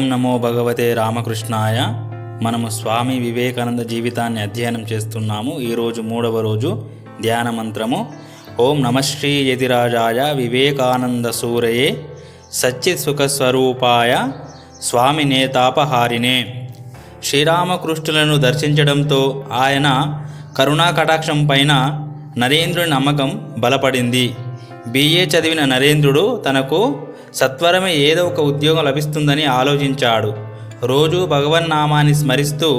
ఓం నమో భగవతే రామకృష్ణాయ. మనము స్వామి వివేకానంద జీవితాన్ని అధ్యయనం చేస్తున్నాము. ఈరోజు మూడవ రోజు ధ్యాన మంత్రము. ఓం నమశ్రీ యతిరాజాయ వివేకానంద సూరయే. సచ్చిత్ సుఖస్వరూపాయ స్వామి నేతాపహారినే శ్రీరామకృష్ణులను దర్శించడంతో ఆయన కరుణా కటాక్షం పైన నరేంద్రుని నమ్మకం బలపడింది. బిఏ చదివిన నరేంద్రుడు తనకు సత్వరమే ఏదో ఒక ఉద్యోగం లభిస్తుందని ఆలోచించాడు. రోజు భగవన్నామాన్ని స్మరిస్తూ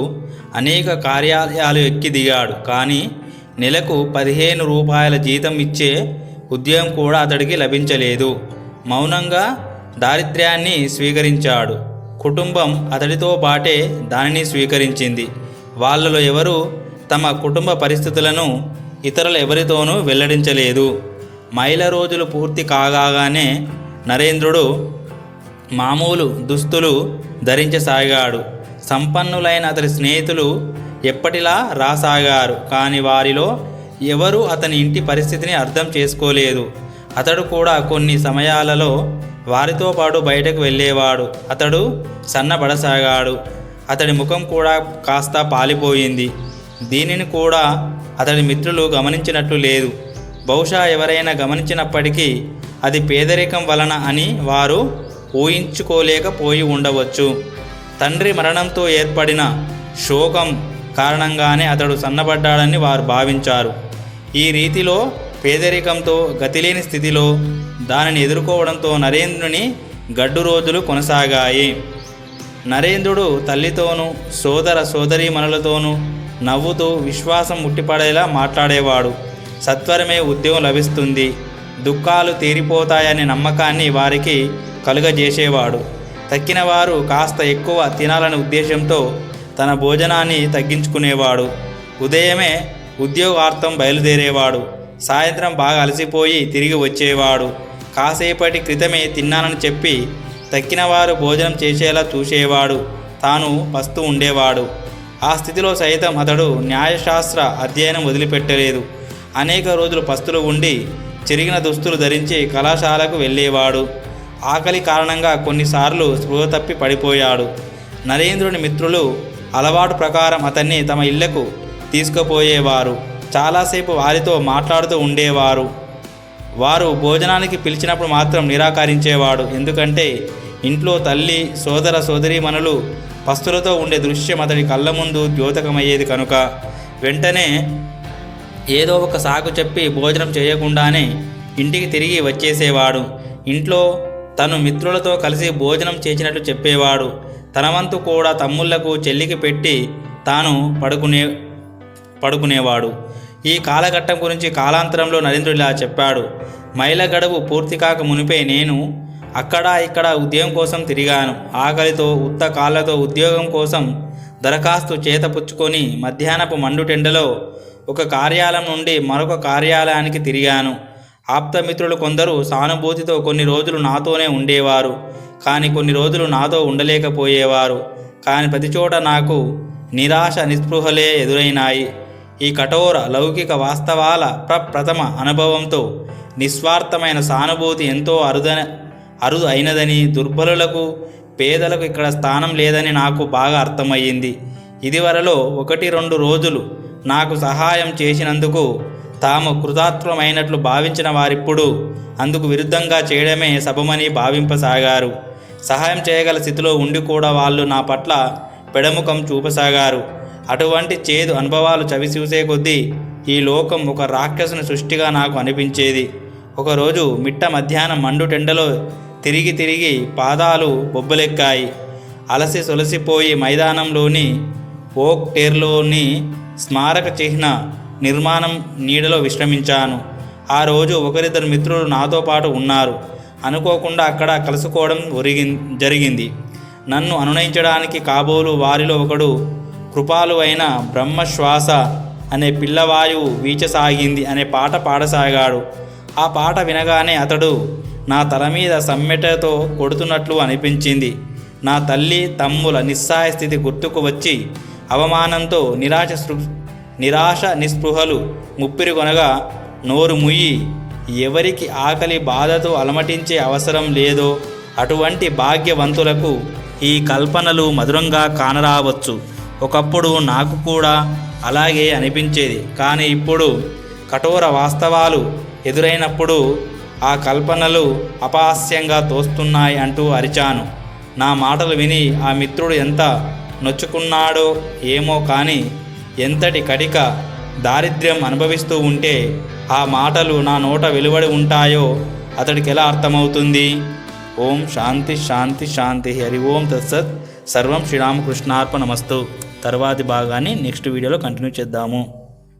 అనేక కార్యాలయాలు ఎక్కి దిగాడు. కానీ నెలకు పదిహేను రూపాయల జీతం ఇచ్చే ఉద్యోగం కూడా అతడికి లభించలేదు. మౌనంగా దారిద్ర్యాన్ని స్వీకరించాడు. కుటుంబం అతడితో పాటే దానిని స్వీకరించింది. వాళ్ళలో ఎవరు తమ కుటుంబ పరిస్థితులను ఇతరులు ఎవరితోనూ వెల్లడించలేదు. మైల రోజులు పూర్తి కాగానే నరేంద్రుడు మామూలు దుస్తులు ధరించసాగాడు సంపన్నులైన అతని స్నేహితులు ఎప్పటిలా రాసాగారు. కానీ వారిలో ఎవరు అతని ఇంటి పరిస్థితిని అర్థం చేసుకోలేదు. అతడు కూడా కొన్ని సమయాలలో వారితో పాటు బయటకు వెళ్ళేవాడు. అతడు సన్నబడసాగాడు. అతడి ముఖం కూడా కాస్త పాలిపోయింది. దీనిని కూడా అతడి మిత్రులు గమనించినట్లు లేదు. బహుశా ఎవరైనా గమనించినప్పటికీ అది పేదరికం వలన అని వారు ఊహించుకోలేకపోయి ఉండవచ్చు. తండ్రి మరణంతో ఏర్పడిన శోకం కారణంగానే అతడు సన్నబడ్డాడని వారు భావించారు. ఈ రీతిలో పేదరికంతో గతిలేని స్థితిలో దానిని ఎదుర్కోవడంతో నరేంద్రుని గడ్డు రోజులు కొనసాగాయి. నరేంద్రుడు తల్లితోనూ సోదర సోదరీమణులతోనూ నవ్వుతూ విశ్వాసం ముట్టిపడేలా మాట్లాడేవాడు. సత్వరమే ఉద్యోగం లభిస్తుంది. దుఃఖాలు తీరిపోతాయనే నమ్మకాన్ని వారికి కలుగజేసేవాడు. తక్కిన వారు కాస్త ఎక్కువ తినాలనే ఉద్దేశంతో తన భోజనాన్ని తగ్గించుకునేవాడు. ఉదయమే ఉద్యోగార్థం బయలుదేరేవాడు. సాయంత్రం బాగా అలసిపోయి తిరిగి వచ్చేవాడు. కాసేపటి క్రితమే తిన్నానని చెప్పి తక్కిన వారు భోజనం చేసేలా చూసేవాడు. తాను పస్తూ ఉండేవాడు. ఆ స్థితిలో సైతం అతడు న్యాయశాస్త్ర అధ్యయనం వదిలిపెట్టలేదు. అనేక రోజులు పస్తులు ఉండి చిరిగిన దుస్తులు ధరించి కళాశాలకు వెళ్ళేవాడు. ఆకలి కారణంగా కొన్నిసార్లు స్పృహ తప్పి పడిపోయాడు. నరేంద్రుని మిత్రులు అలవాటు ప్రకారం అతన్ని తమ ఇళ్ళకు తీసుకుపోయేవారు. చాలాసేపు వారితో మాట్లాడుతూ ఉండేవారు. వారు భోజనానికి పిలిచినప్పుడు మాత్రం నిరాకరించేవాడు. ఎందుకంటే ఇంట్లో తల్లి సోదర సోదరీమణులు పస్తులతో ఉండే దృశ్యం అతడి కళ్ళ ముందు ద్యోతకమయ్యేది కనుక. వెంటనే ఏదో ఒక సాకు చెప్పి భోజనం చేయకుండానే ఇంటికి తిరిగి వచ్చేసేవాడు. ఇంట్లో తను మిత్రులతో కలిసి భోజనం చేసినట్లు చెప్పేవాడు. తన వంతు కూడా తమ్ముళ్ళకు చెల్లికి పెట్టి తాను పడుకునే పడుకునేవాడు. ఈ కాలఘట్టం గురించి కాలాంతరంలో నరేంద్రుడు ఇలా చెప్పాడు. మైల గడువు పూర్తి కాక మునిపే నేను అక్కడ ఇక్కడ ఉద్యోగం కోసం తిరిగాను. ఆకలితో ఉత్త కాళ్ళతో ఉద్యోగం కోసం దరఖాస్తు చేతపుచ్చుకొని మధ్యాహ్నపు మండుటెండలో ఒక కార్యాలయం నుండి మరొక కార్యాలయానికి తిరిగాను. ఆప్తమిత్రులు కొందరు సానుభూతితో కొన్ని రోజులు నాతోనే ఉండేవారు. కానీ కొన్ని రోజులు నాతో ఉండలేకపోయేవారు. కానీ ప్రతి చోట నాకు నిరాశ నిస్పృహలే ఎదురైనాయి. ఈ కఠోర లౌకిక వాస్తవాల ప్రప్రథమ అనుభవంతో నిస్వార్థమైన సానుభూతి ఎంతో అరుదన అరుదు అయినదని దుర్బలులకు పేదలకు ఇక్కడ స్థానం లేదని నాకు బాగా అర్థమయ్యింది. ఇదివరలో ఒకటి రెండు రోజులు నాకు సహాయం చేసినందుకు తాము కృతాత్వమైనట్లు భావించిన వారిప్పుడు అందుకు విరుద్ధంగా చేయడమే సబమని భావింపసాగారు. సహాయం చేయగల స్థితిలో ఉండి కూడా వాళ్ళు నా పట్ల పెడముఖం చూపసాగారు. అటువంటి చేదు అనుభవాలు చవి చూసే కొద్దీ ఈ లోకం ఒక రాక్షసుని సృష్టిగా నాకు అనిపించేది. ఒకరోజు మిట్ట మధ్యాహ్నం మండుటెండలో తిరిగి తిరిగి పాదాలు బొబ్బలెక్కాయి. అలసి సొలసిపోయి మైదానంలోని ఓక్ టేర్లోని స్మారక చిహ్న నిర్మాణం నీడలో విశ్రమించాను. ఆ రోజు ఒకరిద్దరు మిత్రులు నాతో పాటు ఉన్నారు. అనుకోకుండా అక్కడ కలుసుకోవడం ఒరిగి జరిగింది. నన్ను అనునయించడానికి కాబోలు వారిలో ఒకడు కృపాలు అయిన బ్రహ్మశ్వాస అనే పిల్లవాయువు వీచసాగింది అనే పాట పాడసాగాడు. ఆ పాట వినగానే అతడు నా తల మీద సమ్మెటతో కొడుతున్నట్లు అనిపించింది. నా తల్లి తమ్ముల నిస్సహాయ స్థితి గుర్తుకు వచ్చి అవమానంతో నిరాశ సృ నిరాశ నిస్పృహలు ముప్పిరిగొనగా నోరు ముయ్యి ఎవరికి ఆకలి బాధతో అలమటించే అవసరం లేదో అటువంటి భాగ్యవంతులకు ఈ కల్పనలు మధురంగా కానరావచ్చు. ఒకప్పుడు నాకు కూడా అలాగే అనిపించేది. కానీ ఇప్పుడు కఠోర వాస్తవాలు ఎదురైనప్పుడు ఆ కల్పనలు అపహాస్యంగా తోస్తున్నాయి అంటూ అరిచాను. నా మాటలు విని ఆ మిత్రుడు ఎంత నొచ్చుకున్నాడో ఏమో కానీ ఎంతటి కటిక దారిద్ర్యం అనుభవిస్తూ ఉంటే ఆ మాటలు నా నోట వెలువడి ఉంటాయో అతడికి ఎలా అర్థమవుతుంది? ఓం శాంతి శాంతి శాంతి. హరి ఓం తత్సత్. సర్వం శ్రీరామకృష్ణార్పణమస్తు. తర్వాతి భాగాన్ని నెక్స్ట్ వీడియోలో కంటిన్యూ చేద్దాము.